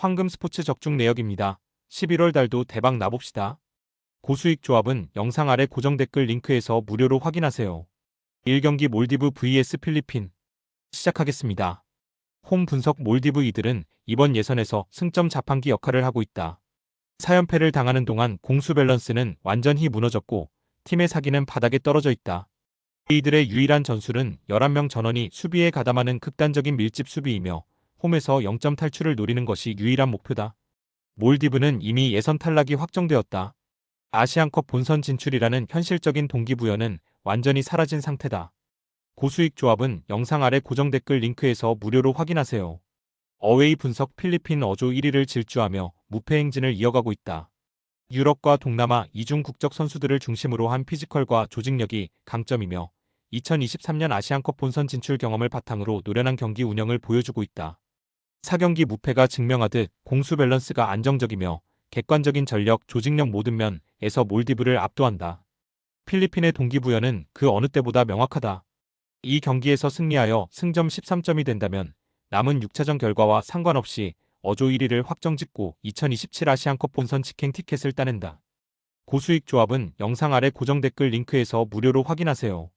황금 스포츠 적중 내역입니다. 11월 달도 대박 나봅시다. 고수익 조합은 영상 아래 고정 댓글 링크에서 무료로 확인하세요. 1경기 몰디브 vs 필리핀 시작하겠습니다. 홈 분석 몰디브 이들은 이번 예선에서 승점 자판기 역할을 하고 있다. 4연패를 당하는 동안 공수 밸런스는 완전히 무너졌고 팀의 사기는 바닥에 떨어져 있다. 이들의 유일한 전술은 11명 전원이 수비에 가담하는 극단적인 밀집 수비이며 홈에서 0점 탈출을 노리는 것이 유일한 목표다. 몰디브는 이미 예선 탈락이 확정되었다. 아시안컵 본선 진출이라는 현실적인 동기부여는 완전히 사라진 상태다. 고수익 조합은 영상 아래 고정 댓글 링크에서 무료로 확인하세요. 어웨이 분석 필리핀 어조 1위를 질주하며 무패 행진을 이어가고 있다. 유럽과 동남아 이중 국적 선수들을 중심으로 한 피지컬과 조직력이 강점이며 2023년 아시안컵 본선 진출 경험을 바탕으로 노련한 경기 운영을 보여주고 있다. 4경기 무패가 증명하듯 공수 밸런스가 안정적이며 객관적인 전력, 조직력 모든 면에서 몰디브를 압도한다. 필리핀의 동기부여는 그 어느 때보다 명확하다. 이 경기에서 승리하여 승점 13점이 된다면 남은 6차전 결과와 상관없이 어조 1위를 확정짓고 2027 아시안컵 본선 직행 티켓을 따낸다. 고수익 조합은 영상 아래 고정 댓글 링크에서 무료로 확인하세요.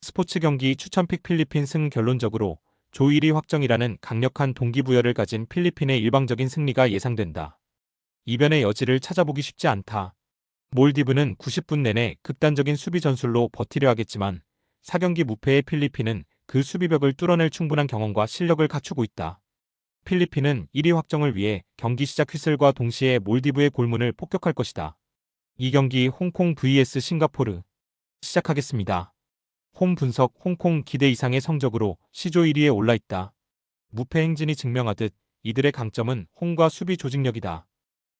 스포츠 경기 추천픽 필리핀 승 결론적으로 조 1위 확정이라는 강력한 동기부여를 가진 필리핀의 일방적인 승리가 예상된다. 이변의 여지를 찾아보기 쉽지 않다. 몰디브는 90분 내내 극단적인 수비 전술로 버티려 하겠지만 4경기 무패의 필리핀은 그 수비벽을 뚫어낼 충분한 경험과 실력을 갖추고 있다. 필리핀은 1위 확정을 위해 경기 시작 휘슬과 동시에 몰디브의 골문을 폭격할 것이다. 이 경기 홍콩 vs 싱가포르 시작하겠습니다. 홈 분석 홍콩 기대 이상의 성적으로 시조 1위에 올라 있다. 무패 행진이 증명하듯 이들의 강점은 홈과 수비 조직력이다.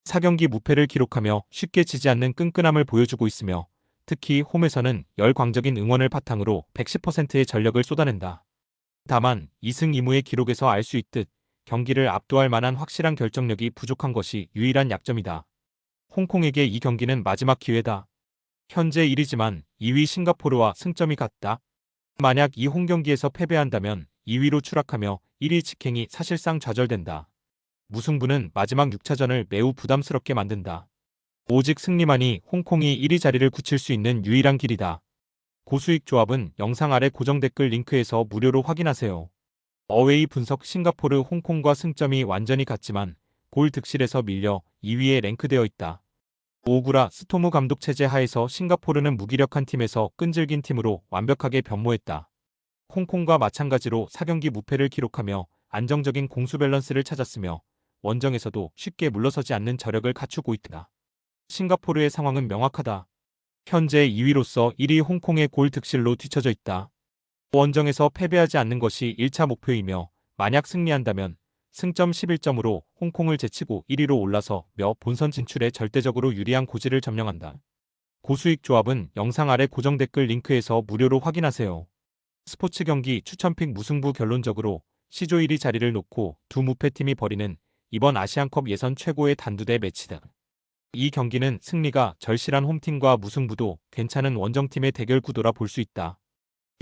4경기 무패를 기록하며 쉽게 지지 않는 끈끈함을 보여주고 있으며 특히 홈에서는 열광적인 응원을 바탕으로 110%의 전력을 쏟아낸다. 다만 2승 2무의 기록에서 알 수 있듯 경기를 압도할 만한 확실한 결정력이 부족한 것이 유일한 약점이다. 홍콩에게 이 경기는 마지막 기회다. 현재 1위지만 2위 싱가포르와 승점이 같다. 만약 이 홈 경기에서 패배한다면 2위로 추락하며 1위 직행이 사실상 좌절된다. 무승부는 마지막 6차전을 매우 부담스럽게 만든다. 오직 승리만이 홍콩이 1위 자리를 굳힐 수 있는 유일한 길이다. 고수익 조합은 영상 아래 고정 댓글 링크에서 무료로 확인하세요. 어웨이 분석 싱가포르 홍콩과 승점이 완전히 같지만 골 득실에서 밀려 2위에 랭크되어 있다. 오구라 스토무 감독 체제 하에서 싱가포르는 무기력한 팀에서 끈질긴 팀으로 완벽하게 변모했다. 홍콩과 마찬가지로 4경기 무패를 기록하며 안정적인 공수 밸런스를 찾았으며 원정에서도 쉽게 물러서지 않는 저력을 갖추고 있다. 싱가포르의 상황은 명확하다. 현재 2위로서 1위 홍콩의 골 득실로 뒤처져 있다. 원정에서 패배하지 않는 것이 1차 목표이며 만약 승리한다면 승점 11점으로 홍콩을 제치고 1위로 올라서 며 본선 진출에 절대적으로 유리한 고지를 점령한다. 고수익 조합은 영상 아래 고정 댓글 링크에서 무료로 확인하세요. 스포츠 경기 추천픽 무승부 결론적으로 시조 1위 자리를 놓고 두 무패팀이 벌이는 이번 아시안컵 예선 최고의 단두대 매치다. 이 경기는 승리가 절실한 홈팀과 무승부도 괜찮은 원정팀의 대결 구도라 볼 수 있다.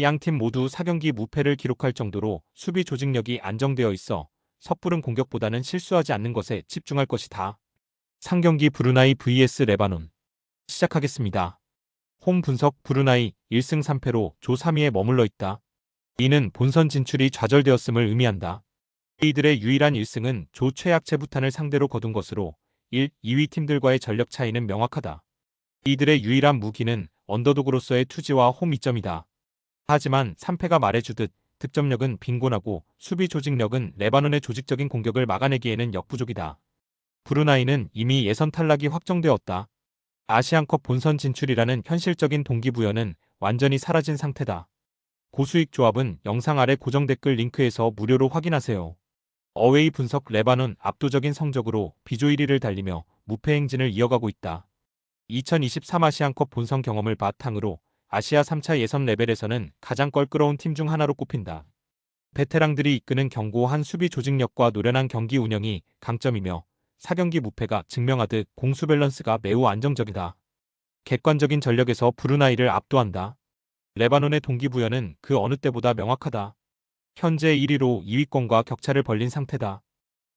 양 팀 모두 4경기 무패를 기록할 정도로 수비 조직력이 안정되어 있어 섣부른 공격보다는 실수하지 않는 것에 집중할 것이다. 상경기 브루나이 vs 레바논 시작하겠습니다. 홈 분석 브루나이 1승 3패로 조 3위에 머물러 있다. 이는 본선 진출이 좌절되었음을 의미한다. 이들의 유일한 1승은 조 최약체 부탄을 상대로 거둔 것으로 1, 2위 팀들과의 전력 차이는 명확하다. 이들의 유일한 무기는 언더독으로서의 투지와 홈 이점이다. 하지만 3패가 말해주듯 득점력은 빈곤하고 수비 조직력은 레바논의 조직적인 공격을 막아내기에는 역부족이다. 브루나이는 이미 예선 탈락이 확정되었다. 아시안컵 본선 진출이라는 현실적인 동기부여는 완전히 사라진 상태다. 고수익 조합은 영상 아래 고정 댓글 링크에서 무료로 확인하세요. 어웨이 분석 레바논 압도적인 성적으로 비조 1위를 달리며 무패 행진을 이어가고 있다. 2023 아시안컵 본선 경험을 바탕으로 아시아 3차 예선 레벨에서는 가장 껄끄러운 팀 중 하나로 꼽힌다. 베테랑들이 이끄는 견고한 수비 조직력과 노련한 경기 운영이 강점이며 4경기 무패가 증명하듯 공수 밸런스가 매우 안정적이다. 객관적인 전력에서 브루나이를 압도한다. 레바논의 동기부여는 그 어느 때보다 명확하다. 현재 1위로 2위권과 격차를 벌린 상태다.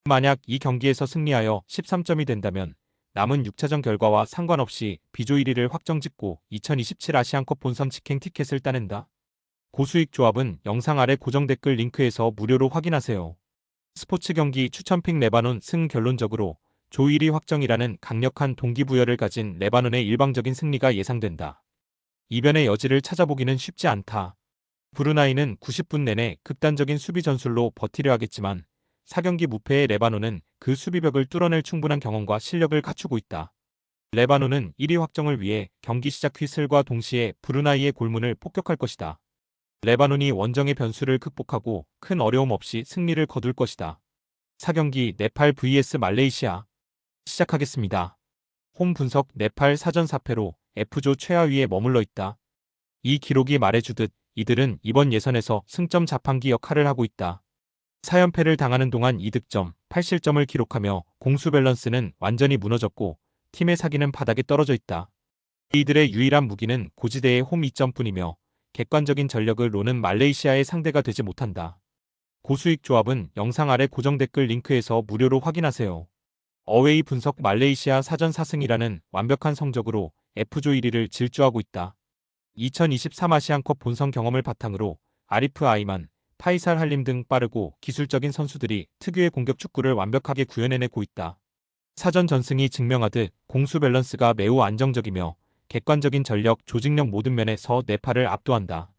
만약 이 경기에서 승리하여 13점이 된다면 남은 6차전 결과와 상관없이 비조 1위를 확정짓고 2027 아시안컵 본선 직행 티켓을 따낸다. 고수익 조합은 영상 아래 고정 댓글 링크에서 무료로 확인하세요. 스포츠 경기 추천픽 레바논 승 결론적으로 조 1위 확정이라는 강력한 동기부여를 가진 레바논의 일방적인 승리가 예상된다. 이변의 여지를 찾아보기는 쉽지 않다. 브루나이는 90분 내내 극단적인 수비 전술로 버티려 하겠지만 4경기 무패의 레바논은 그 수비벽을 뚫어낼 충분한 경험과 실력을 갖추고 있다. 레바논은 1위 확정을 위해 경기 시작 휘슬과 동시에 브루나이의 골문을 폭격할 것이다. 레바논이 원정의 변수를 극복하고 큰 어려움 없이 승리를 거둘 것이다. 4경기 네팔 vs 말레이시아 시작하겠습니다. 홈 분석 네팔 사전 4패로 F조 최하위에 머물러 있다. 이 기록이 말해주듯 이들은 이번 예선에서 승점 자판기 역할을 하고 있다. 4연패를 당하는 동안 2득점, 8실점을 기록하며 공수 밸런스는 완전히 무너졌고 팀의 사기는 바닥에 떨어져 있다. 이들의 유일한 무기는 고지대의 홈 2점뿐이며 객관적인 전력을 로는 말레이시아의 상대가 되지 못한다. 고수익 조합은 영상 아래 고정 댓글 링크에서 무료로 확인하세요. 어웨이 분석 말레이시아 사전 4승이라는 완벽한 성적으로 F조 1위를 질주하고 있다. 2023 아시안컵 본선 경험을 바탕으로 아리프 아이만, 파이살 할림 등 빠르고 기술적인 선수들이 특유의 공격 축구를 완벽하게 구현해내고 있다. 사전 전승이 증명하듯 공수 밸런스가 매우 안정적이며 객관적인 전력, 조직력 모든 면에서 네팔을 압도한다.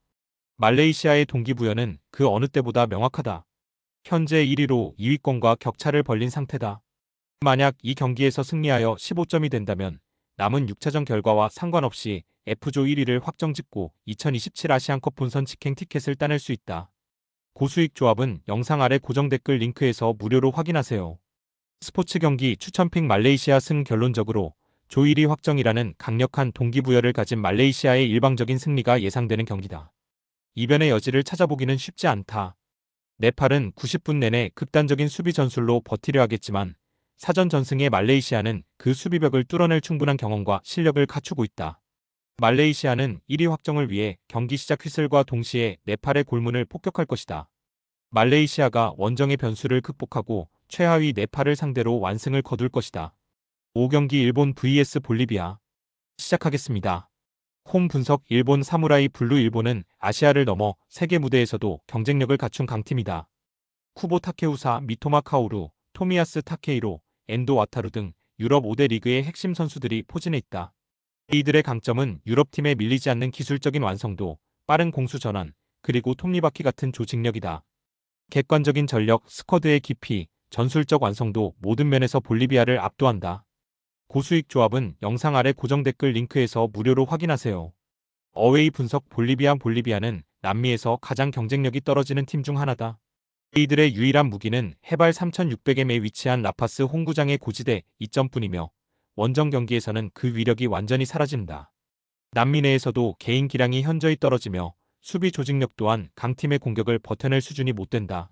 말레이시아의 동기부여는 그 어느 때보다 명확하다. 현재 1위로 2위권과 격차를 벌린 상태다. 만약 이 경기에서 승리하여 15점이 된다면 남은 6차전 결과와 상관없이 F조 1위를 확정짓고 2027 아시안컵 본선 직행 티켓을 따낼 수 있다. 고수익 조합은 영상 아래 고정 댓글 링크에서 무료로 확인하세요. 스포츠 경기 추천픽 말레이시아 승 결론적으로 조 1위 확정이라는 강력한 동기부여를 가진 말레이시아의 일방적인 승리가 예상되는 경기다. 이변의 여지를 찾아보기는 쉽지 않다. 네팔은 90분 내내 극단적인 수비 전술로 버티려 하겠지만 사전 전승의 말레이시아는 그 수비벽을 뚫어낼 충분한 경험과 실력을 갖추고 있다. 말레이시아는 1위 확정을 위해 경기 시작 휘슬과 동시에 네팔의 골문을 폭격할 것이다. 말레이시아가 원정의 변수를 극복하고 최하위 네팔을 상대로 완승을 거둘 것이다. 5경기 일본 vs 볼리비아 시작하겠습니다. 홈 분석 일본 사무라이 블루 일본은 아시아를 넘어 세계 무대에서도 경쟁력을 갖춘 강팀이다. 쿠보 타케우사 미토마 카오루, 토미야스 타케이로, 엔도 와타루 등 유럽 5대 리그의 핵심 선수들이 포진해 있다. 이들의 강점은 유럽팀에 밀리지 않는 기술적인 완성도, 빠른 공수 전환, 그리고 톱니바퀴 같은 조직력이다. 객관적인 전력, 스쿼드의 깊이, 전술적 완성도 모든 면에서 볼리비아를 압도한다. 고수익 조합은 영상 아래 고정 댓글 링크에서 무료로 확인하세요. 어웨이 분석 볼리비아 볼리비아는 남미에서 가장 경쟁력이 떨어지는 팀 중 하나다. 이들의 유일한 무기는 해발 3,600m에 위치한 라파스 홍구장의 고지대 2점뿐이며 원정 경기에서는 그 위력이 완전히 사라진다. 남미 내에서도 개인 기량이 현저히 떨어지며 수비 조직력 또한 강팀의 공격을 버텨낼 수준이 못 된다.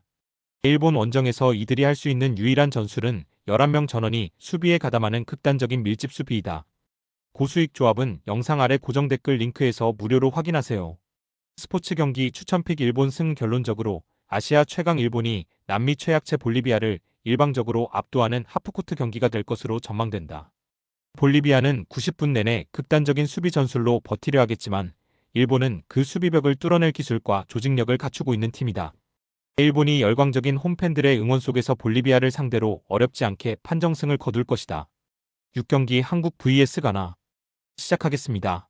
일본 원정에서 이들이 할 수 있는 유일한 전술은 11명 전원이 수비에 가담하는 극단적인 밀집 수비이다. 고수익 조합은 영상 아래 고정 댓글 링크에서 무료로 확인하세요. 스포츠 경기 추천픽 일본 승 결론적으로 아시아 최강 일본이 남미 최약체 볼리비아를 일방적으로 압도하는 하프코트 경기가 될 것으로 전망된다. 볼리비아는 90분 내내 극단적인 수비 전술로 버티려 하겠지만 일본은 그 수비벽을 뚫어낼 기술과 조직력을 갖추고 있는 팀이다. 일본이 열광적인 홈팬들의 응원 속에서 볼리비아를 상대로 어렵지 않게 판정승을 거둘 것이다. 6경기 한국 vs 가나 시작하겠습니다.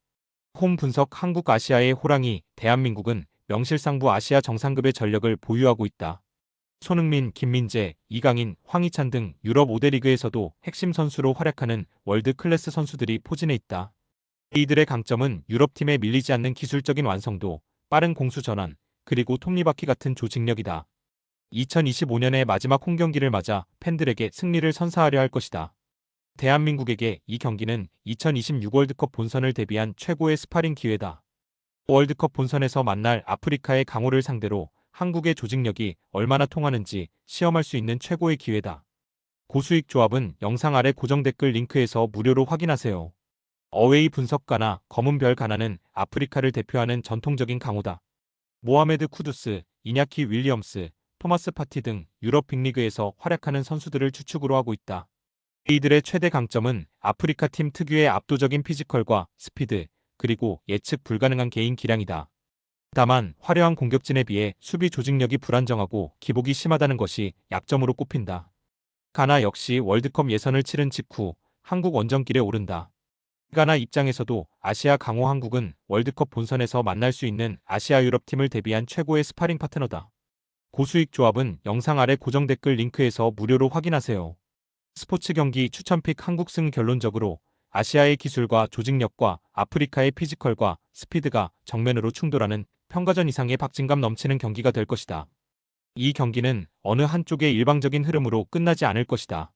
홈 분석 한국 아시아의 호랑이 대한민국은 명실상부 아시아 정상급의 전력을 보유하고 있다. 손흥민, 김민재, 이강인, 황희찬 등 유럽 5대 리그에서도 핵심 선수로 활약하는 월드 클래스 선수들이 포진해 있다. 이들의 강점은 유럽팀에 밀리지 않는 기술적인 완성도, 빠른 공수 전환, 그리고 톱니바퀴 같은 조직력이다. 2025년의 마지막 홈 경기를 맞아 팬들에게 승리를 선사하려 할 것이다. 대한민국에게 이 경기는 2026 월드컵 본선을 대비한 최고의 스파링 기회다. 월드컵 본선에서 만날 아프리카의 강호를 상대로 한국의 조직력이 얼마나 통하는지 시험할 수 있는 최고의 기회다. 고수익 조합은 영상 아래 고정 댓글 링크에서 무료로 확인하세요. 어웨이 분석가나 검은별 가나는 아프리카를 대표하는 전통적인 강호다. 모하메드 쿠두스, 이냐키 윌리엄스, 토마스 파티 등 유럽 빅리그에서 활약하는 선수들을 추측으로 하고 있다. 이들의 최대 강점은 아프리카 팀 특유의 압도적인 피지컬과 스피드, 그리고 예측 불가능한 개인 기량이다. 다만 화려한 공격진에 비해 수비 조직력이 불안정하고 기복이 심하다는 것이 약점으로 꼽힌다. 가나 역시 월드컵 예선을 치른 직후 한국 원정길에 오른다. 가나 입장에서도 아시아 강호 한국은 월드컵 본선에서 만날 수 있는 아시아 유럽 팀을 대비한 최고의 스파링 파트너다. 고수익 조합은 영상 아래 고정 댓글 링크에서 무료로 확인하세요. 스포츠 경기 추천픽 한국승 결론적으로 아시아의 기술과 조직력과 아프리카의 피지컬과 스피드가 정면으로 충돌하는 평가전 이상의 박진감 넘치는 경기가 될 것이다. 이 경기는 어느 한쪽의 일방적인 흐름으로 끝나지 않을 것이다.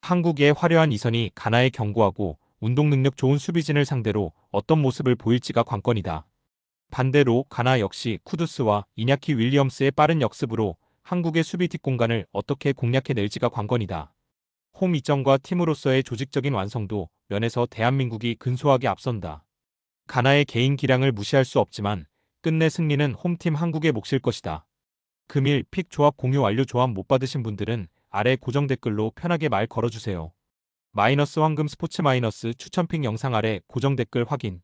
한국의 화려한 이선이 가나에 경고하고 운동 능력 좋은 수비진을 상대로 어떤 모습을 보일지가 관건이다. 반대로 가나 역시 쿠두스와 이냐키 윌리엄스의 빠른 역습으로 한국의 수비 뒷공간을 어떻게 공략해낼지가 관건이다. 홈 이점과 팀으로서의 조직적인 완성도 면에서 대한민국이 근소하게 앞선다. 가나의 개인 기량을 무시할 수 없지만 끝내 승리는 홈팀 한국의 몫일 것이다. 금일 픽 조합 공유 완료 조합 못 받으신 분들은 아래 고정 댓글로 편하게 말 걸어주세요. 마이너스 황금 스포츠 마이너스 추천 픽 영상 아래 고정 댓글 확인